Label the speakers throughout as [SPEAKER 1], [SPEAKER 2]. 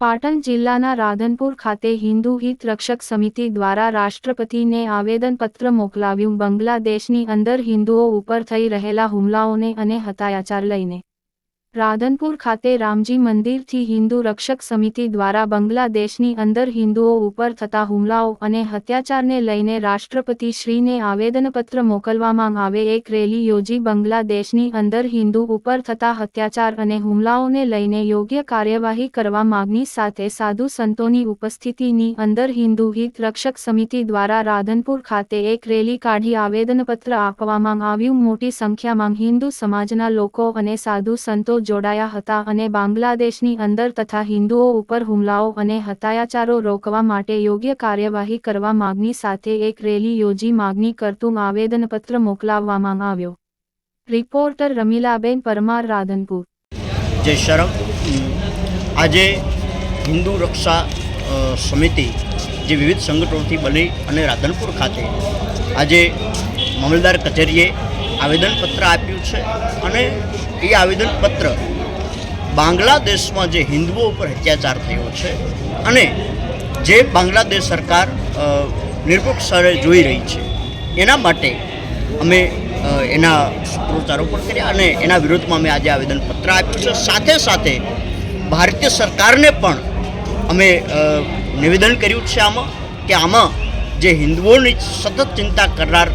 [SPEAKER 1] પાટણ જિલ્લાના રાધનપુર ખાતે હિન્દુ હિત રક્ષક સમિતિ દ્વારા રાષ્ટ્રપતિને આવેદનપત્ર મોકલાવ્યું. બાંગ્લાદેશની અંદર હિન્દુઓ ઉપર થઈ રહેલા હુમલાઓને અને હતાયાચાર લઈને રાધનપુર ખાતે રામજી મંદિરથી હિન્દુ રક્ષક સમિતિ દ્વારા બાંગ્લાદેશની અંદર હિન્દુઓ ઉપર થતા હુમલાઓ અને અત્યાચારને લઈને રાષ્ટ્રપતિ શ્રીને આવેદનપત્ર મોકલવામાં આવે એક રેલી યોજી બાંગ્લાદેશની અંદર હિન્દુ ઉપર થતા અત્યાચાર અને હુમલાઓને લઈને યોગ્ય કાર્યવાહી કરવા માગણી સાથે સાધુ સંતોની ઉપસ્થિતિની અંદર હિન્દુ હિત રક્ષક સમિતિ દ્વારા રાધનપુર ખાતે એક રેલી કાઢી આવેદનપત્ર આપવામાં આવ્યું. મોટી સંખ્યામાં હિન્દુ સમાજના લોકો અને સાધુ સંતો જોડાયા હતા અને બાંગ્લાદેશની અંદર તથા હિન્દુઓ ઉપર હુમલાઓ અને હતાયાચારો રોકવા માટે યોગ્ય કાર્યવાહી કરવા માગણી સાથે એક રેલી યોજી માગણી કરતું આવેદનપત્ર મોકલાવવામાં આવ્યો. રિપોર્ટર રમીલાબેન પરમાર, રાધનપુર.
[SPEAKER 2] જય શરમ, આજે હિન્દુ રક્ષા સમિતિ જે વિવિધ સંગઠનોથી બની અને રાધનપુર ખાતે આજે મામલદાર કચેરીએ આવેદનપત્ર આપ્યું છે અને એ આવેદનપત્ર બાંગ્લાદેશમાં જે હિન્દુઓ ઉપર અત્યાચાર થયો છે અને જે બાંગ્લાદેશ સરકાર નિરપક્ષ સ્તરે જોઈ રહી છે, એના માટે અમે એના સૂત્રોચ્ચારો પણ કર્યા અને એના વિરોધમાં અમે આજે આવેદનપત્ર આપ્યું છે. સાથે સાથે ભારતીય સરકારને પણ અમે નિવેદન કર્યું છે આમાં કે આમાં જે હિન્દુઓની સતત ચિંતા કરનાર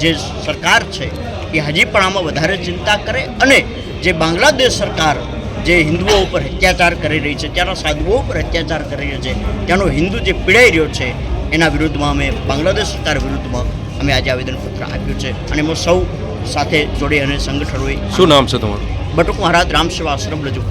[SPEAKER 2] જે સરકાર છે એ હજી પણ આમાં વધારે ચિંતા કરે અને જે બાંગ્લાદેશ સરકાર જે હિન્દુઓ ઉપર અત્યાચાર કરી રહી છે ત્યાંના સાધુઓ ઉપર અત્યાચાર કરી રહ્યો છે ત્યાંનો હિન્દુ જે પીડાઈ રહ્યો છે એના વિરુદ્ધમાં અમે બાંગ્લાદેશ સરકાર વિરુદ્ધમાં અમે આજે આવેદનપત્ર આપ્યું છે અને એમાં સૌ સાથે જોડે અને સંગઠનોએ
[SPEAKER 3] શું નામ છે તમારું?
[SPEAKER 2] બટુક મહારાજ રામસેવા આશ્રમ રજૂ